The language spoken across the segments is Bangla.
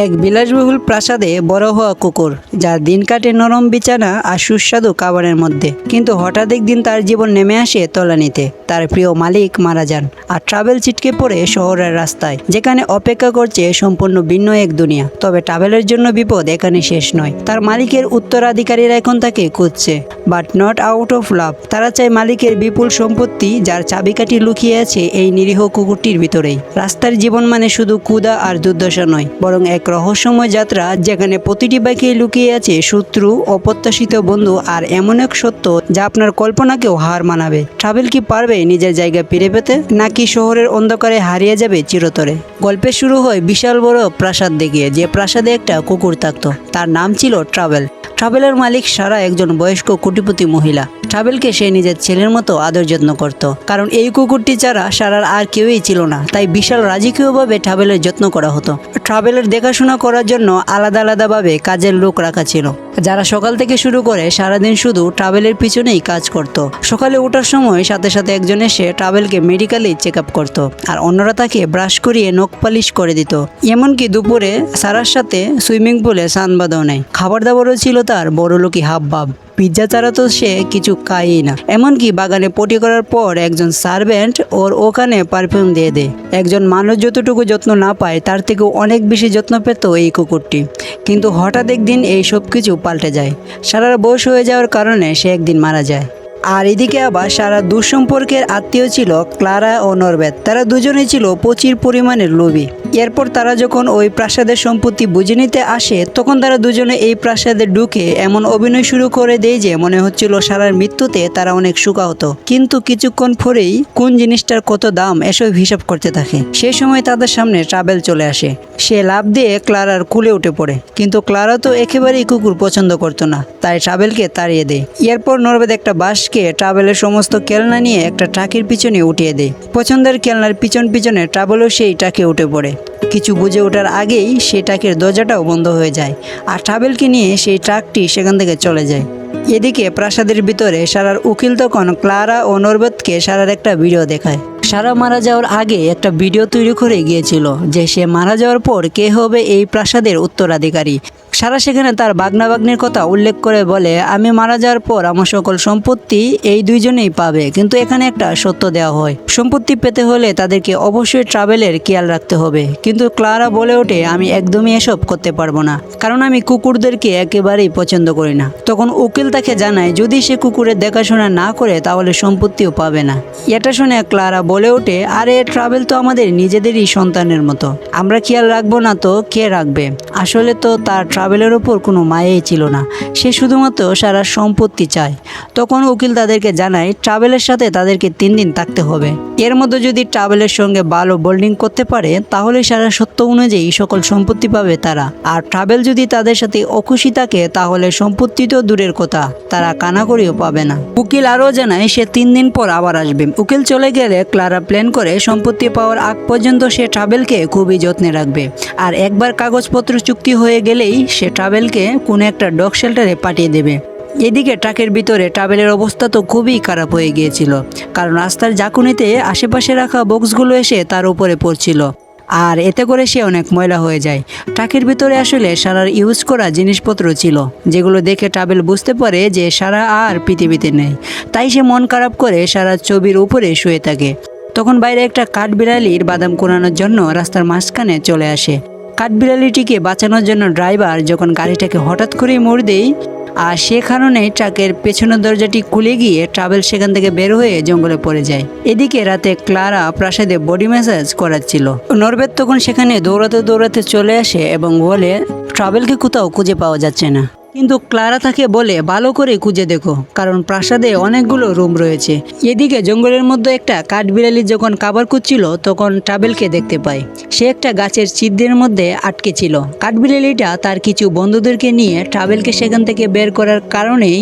এক বিলাসবহুল প্রাসাদে বড় হওয়া কুকুর, যার দিন কাটে নরম বিছানা আর সুস্বাদু খাবারের মধ্যে। কিন্তু হঠাৎ একদিন তার জীবন নেমে আসে তলানিতে। তার প্রিয় মালিক মারা যান আর ট্রাভেল ছিটকে পড়ে শহরের রাস্তায়, যেখানে অপেক্ষা করছে সম্পূর্ণ ভিন্ন এক দুনিয়া। তবে ট্রাভেলের জন্য বিপদ এখানে শেষ নয়। তার মালিকের উত্তরাধিকারীরা এখন তাকে খুঁজছে but not out of love তারা চায় মালিকের বিপুল সম্পত্তি, যার চাবিকাঠি লুকিয়ে আছে এই নিরীহ কুকুরটির ভিতরেই। রাস্তার জীবন মানে শুধু কুদা আর দুর্দশা নয়, বরং এক রহস্যময় যাত্রা যেখানে প্রতিটি বাইকে লুকিয়ে আছে শত্রু, অপ্রত্যাশিত বন্ধু আর এমন এক সত্য যা আপনার কল্পনাকেও হার মানাবে। ট্রাভেল কি পারবে নিজের জায়গা ফিরে পেতে, নাকি শহরের অন্ধকারে হারিয়ে যাবে চিরতরে? গল্পে শুরু হয় বিশাল বড় প্রাসাদ দেখিয়ে, যে প্রাসাদে একটা কুকুর থাকতো। তার নাম ছিল ট্রাভেল। ট্রাভেলের মালিক সারা একজন বয়স্ক কোটিপতি মহিলা। ট্রাভেলকে সে নিজের ছেলের মতো আদর যত্ন করত। কারণ এই কুকুরটি ছাড়া সারার আর কেউই ছিল না, তাই বিশাল রাজকীয়ভাবে ট্রাভেলের যত্ন করা হতো। ট্রাভেলের দেখাশোনা করার জন্য আলাদা আলাদাভাবে কাজের লোক রাখা ছিল। যারা সকাল থেকে শুরু করে সারাদিন শুধু ট্রাভেলের পিছনেই কাজ করত। সকালে ওঠার সময় সাথে সাথে একজন এসে ট্রাভেলকে মেডিকেলে চেক আপ করতো আর অন্যরা তাকে ব্রাশ করিয়ে নখ পালিশ করে দিত। এমনকি দুপুরে সারার সাথে সুইমিং পুলে সানবাদও নেয়। খাবার দাবারও ছিল তার বড়লোকি হাব ভাব পিৎজা ছাড়া তো সে কিছু খায়ই না। এমনকি বাগানে পটি করার পর একজন সার্ভেন্ট ওর ওখানে পারফিউম দিয়ে দেয়। একজন মানুষ যতটুকু যত্ন না পায়, তার থেকেও অনেক বেশি যত্ন পেত এই কুকুরটি। কিন্তু হঠাৎ একদিন এই সব কিছু পাল্টে যায়। সারার বয়স হয়ে যাওয়ার কারণে সে একদিন মারা যায়। আর এদিকে আবার সারা দুঃসম্পর্কের আত্মীয় ছিল ক্লারা ও নরবেদ। তারা দুজনেই ছিল প্রচুর পরিমাণের লোভী। এরপর তারা যখন ওই প্রাসাদের সম্পত্তি বুঝে নিতে আসে, তখন তারা দুজনে এই প্রাসাদে ঢুকে এমন অভিনয় শুরু করে দেয় যে মনে হচ্ছিল সারার মৃত্যুতে তারা অনেক সুখাহত। কিন্তু কিছুক্ষণ পরেই কোন জিনিসটার কত দাম এসব হিসাব করতে থাকে। সেই সময় তাদের সামনে ট্রাভেল চলে আসে। সে লাভ দিয়ে ক্লারার কুলে উঠে পড়ে। কিন্তু ক্লারা তো একেবারেই কুকুর পছন্দ করতো না, তাই ট্রাভেলকে তাড়িয়ে দেয়। এরপর নরবেদ একটা বাসকে ট্রাভেলের সমস্ত কেলনা নিয়ে একটা ট্রাকের পিছনে উঠিয়ে দেয়। পছন্দের কেলনার পিছন পিছনে ট্রাভেলও সেই ট্রাকে উঠে পড়ে। কিছু বুঝে ওঠার আগেই সেই ট্রাকের দরজাটাও বন্ধ হয়ে যায় আর ট্রাভেলকে নিয়ে সেই ট্রাকটি সেখান থেকে চলে যায়। এদিকে প্রাসাদের ভিতরে সারার উকিল তখন ক্লারা ও নরবেদকে সারার একটা ভিডিও দেখায়। সারা মারা যাওয়ার আগে একটা ভিডিও তৈরি করে গিয়েছিল যে সে মারা যাওয়ার পর কে হবে এই প্রাসাদের উত্তরাধিকারী। সারা সেখানে তার বাগনা বাগ্নির কথা উল্লেখ করে বলে, আমি মারা যাওয়ার পর আমার সকল সম্পত্তি এই দুইজনেই পাবে। কিন্তু এখানে একটা সত্য দেওয়া হয়। সম্পত্তি পেতে হলে তাদেরকে অবশ্যই ট্রাভেলের খেয়াল রাখতে হবে। কিন্তু ক্লারা বলে ওঠে, আমি একদমই এসব করতে পারব না। কারণ আমি কুকুরদেরকে একেবারেই পছন্দ করি না। তখন উকিল তাকে জানায়, যদি সে কুকুরের দেখাশোনা না করে, তাহলে সম্পত্তিও পাবে না। এটা শুনে ক্লারা বলে ওঠে, আরে, ট্রাভেল তো আমাদের নিজেদেরই সন্তানের মতো। আমরা খেয়াল রাখব না তো কে রাখবে? আসলে তো তার ট্রাভেলের ওপর কোনো মায়াই ছিল না। সে শুধুমাত্র সারা সম্পত্তি চায়। তখন উকিল তাদেরকে জানায়, ট্রাভেলের সাথে তাদেরকে তিন দিন থাকতে হবে। এর মধ্যে যদি ট্রাভেলের সঙ্গে ভালো বোল্ডিং করতে পারে, তাহলে সারা সত্য অনুযায়ী সকল সম্পত্তি পাবে তারা। আর ট্রাভেল যদি তাদের সাথে অখুশি থাকে, তাহলে সম্পত্তি তো দূরের কথা, তারা কানাকড়িও পাবে না। উকিল আরও জানায়, সে তিন দিন পর আবার আসবে। উকিল চলে গেলে ক্লারা প্ল্যান করে সম্পত্তি পাওয়ার আগ পর্যন্ত সে ট্রাভেলকে খুবই যত্নে রাখবে। আর একবার কাগজপত্র চুক্তি হয়ে গেলেই সে ট্রাভেলকে কোনো একটা ডগ শেল্টারে পাঠিয়ে দেবে। এদিকে ট্রাকের ভিতরে ট্রাভেলের অবস্থা তো খুবই খারাপ হয়ে গিয়েছিল, কারণ রাস্তার জাকুনিতে আশেপাশে রাখা বক্সগুলো এসে তার উপরে পড়ছিল। আর এতে করে সে অনেক ময়লা হয়ে যায়। ট্রাকের ভিতরে আসলে সারার ইউজ করা জিনিসপত্র ছিল, যেগুলো দেখে ট্রাভেল বুঝতে পারে যে সারা আর পৃথিবীতে নেই। তাই সে মন খারাপ করে সারার ছবির উপরে শুয়ে থাকে। তখন বাইরে একটা কাঠবিড়ালির বাদাম কোরানোর জন্য রাস্তার মাঝখানে চলে আসে। কাঠবিড়ালিটিকে বাঁচানোর জন্য ড্রাইভার যখন গাড়িটাকে হঠাৎ করে মোড় দেয়, আর সে কারণে ট্রাকের পেছনের দরজাটি খুলে গিয়ে ট্রাভেল সেখান থেকে বের হয়ে জঙ্গলে পড়ে যায়। এদিকে রাতে ক্লারা প্রাসাদে বডি ম্যাসাজ করাচ্ছিল। নরবেদ তখন সেখানে দৌড়াতে দৌড়াতে চলে আসে এবং বলে, ট্রাভেলকে কোথাও খুঁজে পাওয়া যাচ্ছে না। কিন্তু ক্লারা থাকে বলে, ভালো করে খুঁজে দেখো, কারণ প্রাসাদে অনেকগুলো রুম রয়েছে। এদিকে জঙ্গলের মধ্যে একটা কাঠবিড়ালি যখন কাবার খুঁজছিল, তখন ট্রাভেলকে দেখতে পায়। সে একটা গাছের ছিদ্রের মধ্যে আটকে ছিল। কাঠবিড়ালিটা তার কিছু বন্ধুদেরকে নিয়ে ট্রাভেলকে সেখান থেকে বের করার কারণেই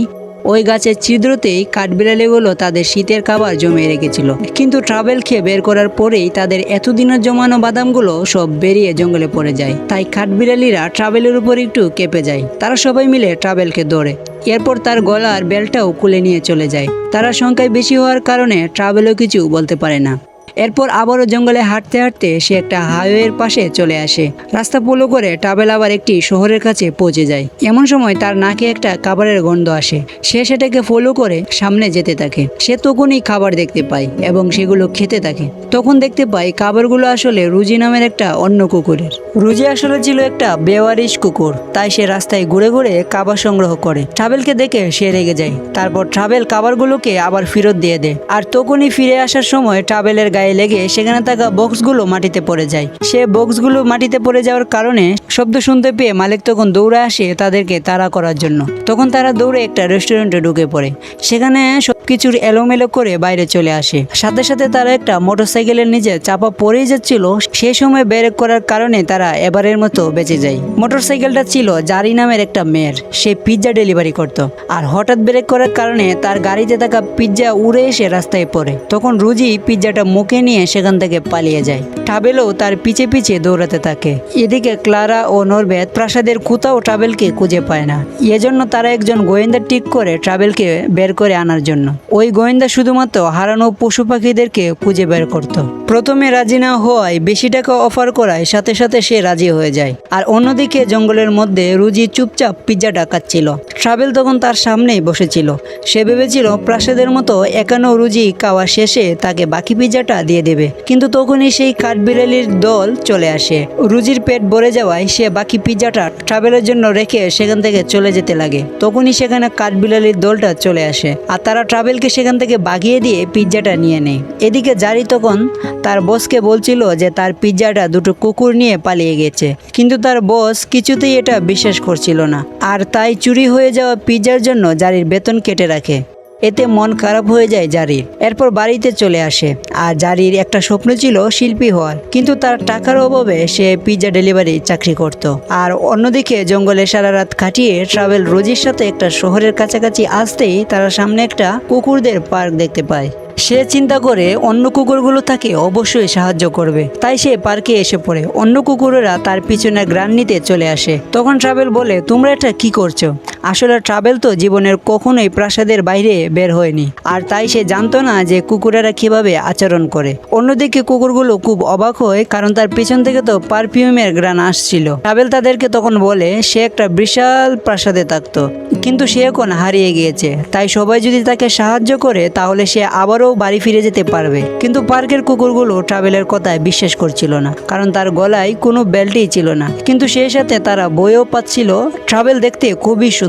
ওই গাছের ছিদ্রতেই কাঠবিড়ালিগুলো তাদের শীতের খাবার জমিয়ে রেখেছিল। কিন্তু ট্রাভেল খেয়ে বের করার পরেই তাদের এতদিনের জমানো বাদামগুলো সব বেরিয়ে জঙ্গলে পড়ে যায়। তাই কাঠবিড়ালিরা ট্রাভেলের উপর একটু কেঁপে যায়। তারা সবাই মিলে ট্রাভেলকে দৌড়ে। এরপর তার গলার বেলটাও কুলে নিয়ে চলে যায়। তারা সংখ্যায় বেশি হওয়ার কারণে ট্রাভেলও কিছু বলতে পারে না। এরপর আবারও জঙ্গলে হাঁটতে হাঁটতে সে একটা হাইওয়ের পাশে চলে আসে। রাস্তা ফলো করে ট্রাভেল আবার একটি শহরের কাছে পৌঁছে যায়। এমন সময় তার নাকে একটা খাবারের গন্ধ আসে। সে সেটাকে ফলো করে সামনে যেতে থাকে। সে তখনই খাবার দেখতে পায় এবং সেগুলো খেতে থাকে। তখন দেখতে পায় খাবারগুলো আসলে রুজি নামের একটা অন্য কুকুরের। রুজি আসলে ছিল একটা বেওয়ারিশ কুকুর। তাই সে রাস্তায় ঘুরে ঘুরে খাবার সংগ্রহ করে। ট্রাভেলকে দেখে সে রেগে যায়। তারপর ট্রাভেল খাবারগুলোকে আবার ফেরত দিয়ে দেয়। আর তখনই ফিরে আসার সময় ট্রাভেলের গায়ে লেগে সেখানে থাকা বক্সগুলো মাটিতে পড়ে যায়। সে বক্সগুলো মাটিতে পড়ে যাওয়ার কারণে শব্দ শুনতে পেয়ে মালিক তখন দৌড়ে আসে তাদেরকে তাড়া করার জন্য। তখন তারা দৌড়ে একটা রেস্টুরেন্টে ঢুকে পড়ে। সেখানে সবকিছুর এলোমেলো করে বাইরে চলে আসে। সাথে সাথে তারা একটা মোটরসাইকেলের নিচে চাপা পড়েই যাচ্ছিল। সে সময় ব্রেক করার কারণে তারা এবারের মতো বেঁচে যায়। মোটরসাইকেলটা ছিল জারি নামের একটা মেয়ের। সে পিৎজা ডেলিভারি করত। আর হঠাৎ ব্রেক করার কারণে তার গাড়িতে থাকা পিৎজা উড়ে এসে রাস্তায় পড়ে। তখন রুজি পিৎজাটা মুখে নিয়ে সেখান থেকে পালিয়ে যায়। ট্রাভেলও তার পিছে পিছে দৌড়াতে থাকে। এদিকে ক্লারা ও নরবেদ প্রাসাদের কোথাও ট্রাভেলকে খুঁজে পায় না। এজন্য তারা একজন গোয়েন্দা ঠিক করে ট্রাভেলকে বের করে আনার জন্য। ওই গোয়েন্দা শুধুমাত্র হারানো পশু পাখিদেরকে খুঁজে বের করত। প্রথমে রাজি না হওয়ায় বেশি টাকা অফার করায় সাথে সাথে সে রাজি হয়ে যায়। আর অন্যদিকে জঙ্গলের মধ্যে রুজি চুপচাপ পিৎজা ডাকাচ্ছিল। ট্রাভেল তখন তার সামনেই বসেছিল। সে ভেবেছিল প্রাসাদের মতো একানো রুজি খাওয়া শেষে তাকে বাকি পিৎজাটা দিয়ে দেবে। কিন্তু তখনই সেই কাঠবিড়ালির দল চলে আসে। রুজির পেট ভরে যাওয়ায় সে বাকি পিৎজাটা ট্রাভেলের জন্য রেখে সেখান থেকে চলে যেতে লাগে। তখনই সেখানে কাঠবিড়ালির দলটা চলে আসে আর তারা ট্রাভেলকে সেখান থেকে বাগিয়ে দিয়ে পিৎজাটা নিয়ে নেয়। এদিকে জারি তখন তার বসকে বলছিল যে তার পিৎজাটা দুটো কুকুর নিয়ে পালিয়ে গেছে। কিন্তু তার বস কিছুতেই এটা বিশ্বাস করছিল না। আর তাই চুরি হয়ে যাওয়া পিৎজার জন্য জারির বেতন কেটে রাখে। এতে মন খারাপ হয়ে যায় জারির। এরপর বাড়িতে চলে আসে। আর জারির একটা স্বপ্ন ছিল শিল্পী হওয়ার। কিন্তু তার টাকার অভাবে সে পিৎজা ডেলিভারি চাকরি করত। আর অন্যদিকে জঙ্গলে সারা রাত কাটিয়ে ট্রাভেল রোজির সাথে একটা শহরের কাছাকাছি আসতেই তারা সামনে একটা কুকুরদের পার্ক দেখতে পায়। সে চিন্তা করে অন্য কুকুরগুলো তাকে অবশ্যই সাহায্য করবে। তাই সে পার্কে এসে পড়ে। অন্য কুকুরেরা তার পিছনে গ্রান নিতে চলে আসে। তখন ট্রাভেল বলে, তোমরা এটা কি করছ? আসলে ট্রাভেল তো জীবনের কখনোই প্রাসাদের বাইরে বের হয়নি। আর তাই সে জানতো না যে কুকুরেরা কীভাবে আচরণ করে। অন্যদিকে কুকুরগুলো খুব অবাক হয়, কারণ তার পিছন থেকে তো পারফিউমের গ্রান আসছিল। ট্রাভেল তাদেরকে তখন বলে, সে একটা বিশাল প্রাসাদে থাকতো, কিন্তু সে এখন হারিয়ে গিয়েছে। তাই সবাই যদি তাকে সাহায্য করে, তাহলে সে আবারও বাড়ি ফিরে যেতে পারবে। কিন্তু পার্কের কুকুরগুলো ট্রাভেলের কথায় বিশ্বাস করছিল না, কারণ তার গলায় কোনো বেল্টই ছিল না। কিন্তু সেই সাথে তারা বইও পাচ্ছিল। ট্রাভেল দেখতে খুবই সুন্দর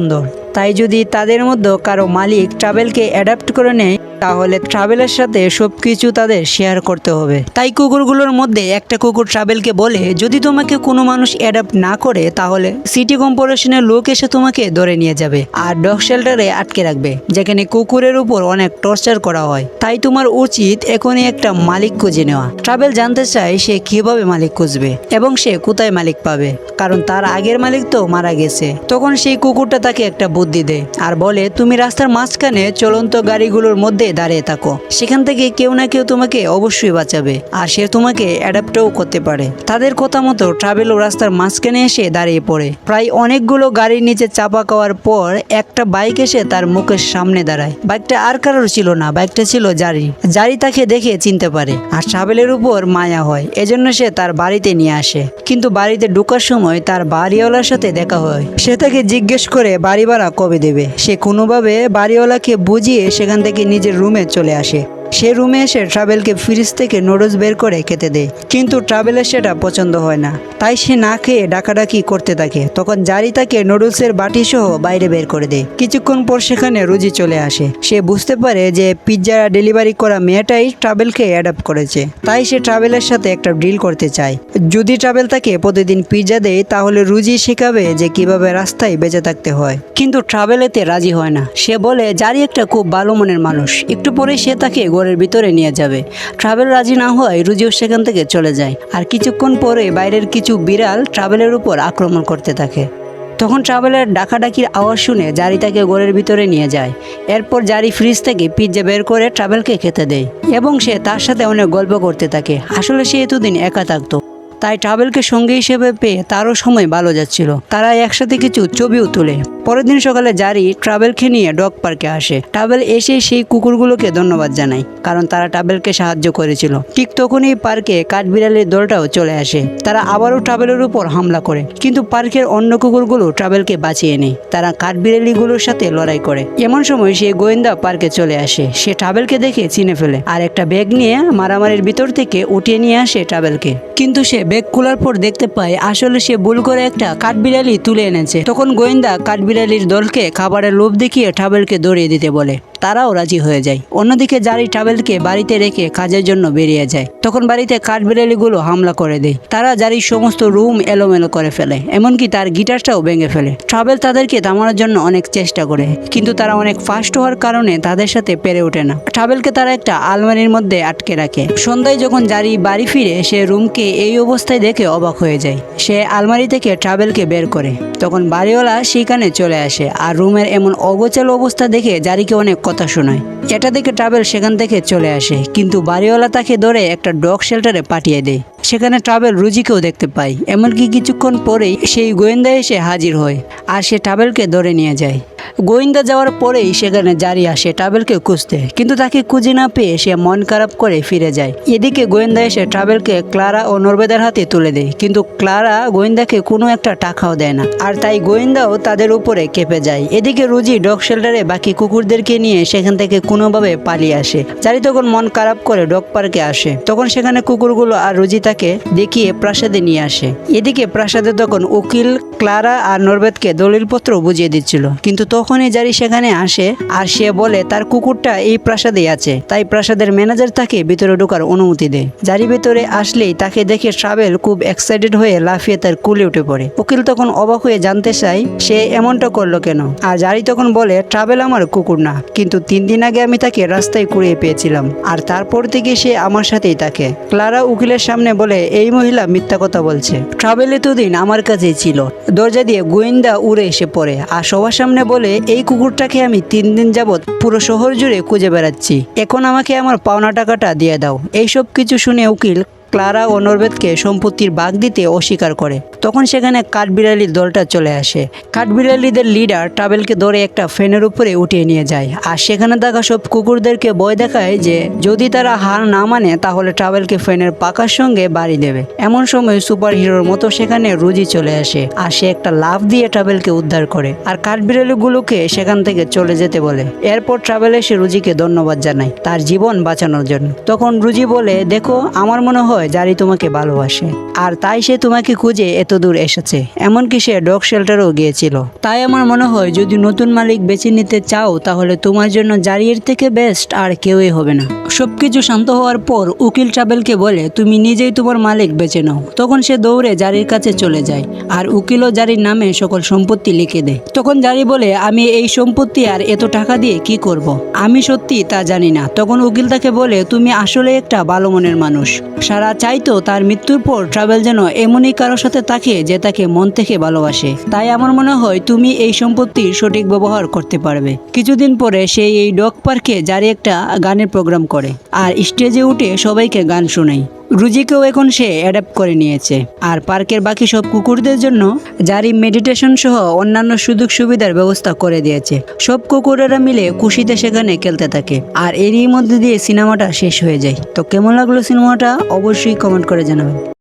তাই যদি তাদের মধ্যে কারও মালিক ট্রাভেলকে অ্যাডাপ্ট করে নেয় তাহলে ট্রাভেলের সাথে সব কিছু তাদের শেয়ার করতে হবে। তাই কুকুরগুলোর মধ্যে একটা কুকুর ট্রাভেলকে বলে, যদি তোমাকে কোনো মানুষ অ্যাডাপ্ট না করে, তাহলে সিটি কর্পোরেশনের লোক এসে তোমাকে ধরে নিয়ে যাবে আর ডগ শেল্টারে আটকে রাখবে, যেখানে কুকুরের উপর অনেক টর্চার করা হয়। তাই তোমার উচিত এখনই একটা মালিক খুঁজে নেওয়া। ট্রাভেল জানতে চায় সে কীভাবে মালিক খুঁজবে এবং সে কোথায় মালিক পাবে, কারণ তার আগের মালিক তো মারা গেছে। তখন সেই কুকুরটা তাকে একটা বুদ্ধি দেয় আর বলে, তুমি রাস্তার মাঝখানে চলন্ত গাড়িগুলোর মধ্যে দাঁড়িয়ে থাকো। সেখান থেকে কেউ না কেউ তোমাকে অবশ্যই বাঁচাবে। আর সে তোমাকে অ্যাডাপ্টও করতে পারে। তাদের কথা মতো ট্রাভেলও রাস্তার মাঝখানে এসে দাঁড়িয়ে পড়ে। প্রায় অনেকগুলো গাড়ির নিচে চাপা খাওয়ার পর একটা বাইক এসে তার মুখের সামনে দাঁড়ায়। বাইকটা আর কারোর ছিল না। বাইকটা ছিল জারি। জারি তাকে দেখে চিনতে পারে। আর ট্রাভেলের উপর মায়া হয়। এজন্য সে তার বাড়িতে নিয়ে আসে। কিন্তু বাড়িতে ঢোকার সময় তার বাড়িওয়ালার সাথে দেখা হয়। সে তাকে জিজ্ঞেস করে বাড়ি ভাড়া কবে দেবে? সে কোনোভাবে বাড়িওয়ালাকে বুঝিয়ে সেখান থেকে নিজের রুমে চলে আসে। সে রুমে এসে ট্রাভেলকে ফ্রিজ থেকে নুডলস বের করে খেতে দেয়। কিন্তু ট্রাভেলের সেটা পছন্দ হয় না। তাই সে না খেয়ে ডাকাডাকি করতে থাকে। তখন জারি তাকে নুডলসের বাটি সহ বাইরে বের করে দেয়। কিছুক্ষণ পর সেখানে রুজি চলে আসে। সে বুঝতে পারে যে পিৎজা ডেলিভারি করা মেয়েটাই ট্রাভেলকে অ্যাডাপ্ট করেছে। তাই সে ট্রাভেলের সাথে একটা ডিল করতে চায়। যদি ট্রাভেল তাকে প্রতিদিন পিৎজা দেয়, তাহলে রুজি শেখাবে যে কীভাবে রাস্তায় বেঁচে থাকতে হয়। কিন্তু ট্রাভেল এতে রাজি হয় না। সে বলে, জারি একটা খুব ভালো মনের মানুষ। একটু পরে সে তাকে ঘরের ভিতরে নিয়ে যাবে। ট্রাভেল রাজি না হওয়ায় রুজিও সেখান থেকে চলে যায় আর কিছুক্ষণ পরে বাইরের কিছু বিড়াল ট্রাভেলের উপর আক্রমণ করতে থাকে। তখন ট্রাভেলের ডাকাডাকির আওয়াজ শুনে জারি তাকে ঘরের ভিতরে নিয়ে যায়। এরপর জারি ফ্রিজ থেকে পিৎজা বের করে ট্রাভেলকে খেতে দেয় এবং সে তার সাথে অনেক গল্প করতে থাকে। আসলে সে এতদিন একা থাকতো। তাই ট্রাভেলকে সঙ্গী হিসেবে পেয়ে তারও সময় ভালো যাচ্ছিল। তারা একসাথে কিছু ছবিও তোলে। পরের দিন সকালে জারি ট্রাভেলকে নিয়ে ডগ পার্কে আসে। ট্রাভেল এসে সেই কুকুরগুলোকে ধন্যবাদ জানায়, কারণ তারা ট্রাভেলকে সাহায্য করেছিল। ঠিক তখনই পার্কে কাঠবিড়ালির দলটাও চলে আসে। তারা আবারও ট্রাভেলের উপর হামলা করে, কিন্তু পার্কের অন্য কুকুরগুলো ট্রাভেলকে বাঁচিয়ে নেয়। তারা কাঠবিড়ালিগুলোর সাথে লড়াই করে। এমন সময় সে গোয়েন্দা পার্কে চলে আসে। সে ট্রাভেলকে দেখে চিনে ফেলে, আর একটা ব্যাগ নিয়ে মারামারির ভিতর থেকে উঠিয়ে নিয়ে আসে ট্রাভেলকে কিন্তু সে ব্যাগ খোলার পর দেখতে পায় আসলে সে ভুল করে একটা কাঠবিড়ালি তুলে এনেছে। তখন গোয়েন্দা কাঠবিড়ালির দলকে খাবারের লোভ দেখিয়ে ঠাবেলকে দৌড়িয়ে দিতে বলে। তারাও রাজি হয়ে যায়। অন্যদিকে জারি ট্রাভেলকে বাড়িতে রেখে কাজের জন্য বেরিয়ে যায়। তখন বাড়িতে কাঠবিড়ালিগুলো হামলা করে দেয়। তারা জারির সমস্ত রুম এলোমেলো করে ফেলে, এমনকি তার গিটারটাও ভেঙে ফেলে। ট্রাভেল তাদেরকে থামানোর জন্য অনেক চেষ্টা করে, কিন্তু তারা অনেক ফাস্ট হওয়ার কারণে তাদের সাথে পেরে ওঠে না। ট্রাভেলকে তারা একটা আলমারির মধ্যে আটকে রাখে। সন্ধ্যায় যখন জারি বাড়ি ফিরে, সে রুমকে এই অবস্থায় দেখে অবাক হয়ে যায়। সে আলমারি থেকে ট্রাভেলকে বের করে। তখন বাড়িওয়ালা সেখানে চলে আসে, আর রুমের এমন অগোচাল অবস্থা দেখে জারিকে অনেক কথা শোনায়। এটা দেখে ট্রাভেল সেখান থেকে চলে আসে, কিন্তু বাড়িওয়ালা তাকে ধরে একটা ডগ শেল্টারে পাঠিয়ে দেয়। সেখানে ট্রাভেল রুজিকেও দেখতে পাই। এমনকি কিছুক্ষণ পরেই সেই গোয়েন্দা এসে হাজির হয় আর সে ট্রাভেলকে ধরে নিয়ে যায়। গোয়েন্দা যাওয়ার পরেই সেখানে জারি আসে ট্রাভেলকে খুঁজতে, কিন্তু তাকে খুঁজে না পেয়ে সে মন খারাপ করে ফিরে যায়। এদিকে গোয়েন্দা এসে ট্রাভেলকে ক্লারা ও নরবেদার হাতে তুলে দেয়, কিন্তু ক্লারা গোয়েন্দাকে কোনো একটা টাকাও দেয় না। আর তাই গোয়েন্দাও তাদের উপরে কেঁপে যায়। এদিকে রুজি ডগ শেল্টারে বাকি কুকুরদেরকে নিয়ে সেখান থেকে কোনোভাবে পালিয়ে আসে। জারি তখন মন খারাপ করে ডগ পার্কে আসে, তখন সেখানে কুকুরগুলো আর রুজি তাকে দেখিয়ে প্রাসাদে নিয়ে আসে। এদিকে প্রাসাদে তখন উকিল ক্লারা আর নরবেদকে দলিলপত্র বুঝিয়ে দিচ্ছিল। কিন্তু তখনই জারি সেখানে আসে আর সে বলে, তার কুকুরটা এই প্রাসাদেই আছে। তাই প্রাসাদের ম্যানেজার তাকে ভিতরে ঢোকার অনুমতি দেয় জারি ভিতরে আসলেই তাকে দেখে ট্রাভেল খুব এক্সাইটেড হয়ে লাফিয়ে তার কুলে উঠে পড়ে। উকিল তখন অবাক হয়ে জানতে চায়, সে এমনটা করল কেন? আর জারি তখন বলে, ট্রাভেল আমার কুকুর না, কিন্তু তিন দিন আগে আমি তাকে রাস্তায় কুড়িয়ে পেয়েছিলাম। আর তারপর থেকে সে আমার সাথেই থাকে। ক্লারা উকিলের সামনে বলে, এই মহিলা মিথ্যা কথা বলছে। ট্রাভেল এতদিন আমার কাছেই ছিল। দরজা দিয়ে গোয়েন্দা উড়ে এসে পড়ে আর সবার সামনে বলে, এই কুকুরটাকে আমি তিন দিন যাবৎ পুরো শহর জুড়ে খুঁজে বেড়াচ্ছি। এখন আমাকে আমার পাওনা টাকাটা দিয়ে দাও। এইসব কিছু শুনে উকিল ক্লারা ও নরবেদকে সম্পত্তির ভাগ দিতে অস্বীকার করে। তখন সেখানে কাঠবিড়ালির দলটা চলে আসে। কাঠবিড়ালিদের লিডার ট্রাভেলকে ধরে একটা ফ্যানের উপরে উঠিয়ে নিয়ে যায়। আর সেখানে থাকা সব কুকুরদেরকে বয় দেখায় যে, যদি তারা হার না মানে তাহলে ট্রাভেলকে ফ্যানের পাকার সঙ্গে বাড়ি দেবে। এমন সময় সুপার হিরোর মতো সেখানে রুজি চলে আসে, আর সে একটা লাভ দিয়ে ট্রাভেলকে উদ্ধার করে। আর কাঠবিড়ালিগুলোকে সেখান থেকে চলে যেতে বলে। এরপর ট্রাভেল এসে রুজিকে ধন্যবাদ জানায় তার জীবন বাঁচানোর জন্য। তখন রুজি বলে, দেখো, আমার মনে হয় জারি তোমাকে ভালোবাসে। আর তাই সে তোমাকে খুঁজে এত দূর এসেছে। এমনকি সে ডগ শেল্টারও গিয়েছিল। তাই আমার মনে হয় যদি নতুন মালিক বেছে নিতে চাও, তাহলে তোমার জন্য জারিয়ের থেকে বেস্ট আর কেউই হবে না। সবকিছু শান্ত হওয়ার পর উকিল ট্রাভেলকে বলে, তুমি নিজেই তোমার মালিক বেছে নাও। তখন সে দৌড়ে জারির কাছে চলে যায়। আর উকিলও জারির নামে সকল সম্পত্তি লিখে দেয়। তখন জারি বলে, আমি এই সম্পত্তি আর এত টাকা দিয়ে কি করব। আমি সত্যি তা জানি না। তখন উকিল তাকে বলে, তুমি আসলে একটা ভালো মনের মানুষ। সারা চাইতো তার মৃত্যুর পর ট্রাভেল যেন এমনই কারোর সাথে থাকে যে তাকে মন থেকে ভালোবাসে। তাই আমার মনে হয় তুমি এই সম্পত্তির সঠিক ব্যবহার করতে পারবে। কিছুদিন পরে সে এই ডগ পার্কে জারি একটা গানের প্রোগ্রাম করে। আর স্টেজে উঠে সবাইকে গান শোনায়। রুজিকেও এখন সে অ্যাডাপ্ট করে নিয়েছে। আর পার্কের বাকি সব কুকুরদের জন্য জারি মেডিটেশন সহ অন্যান্য সুযোগ সুবিধার ব্যবস্থা করে দিয়েছে। সব কুকুরেরা মিলে খুশিতে সেখানে খেলতে থাকে। আর এরই মধ্যে দিয়ে সিনেমাটা শেষ হয়ে যায়। তো কেমন লাগল সিনেমাটা? অবশ্যই কমেন্ট করে জানাবেন।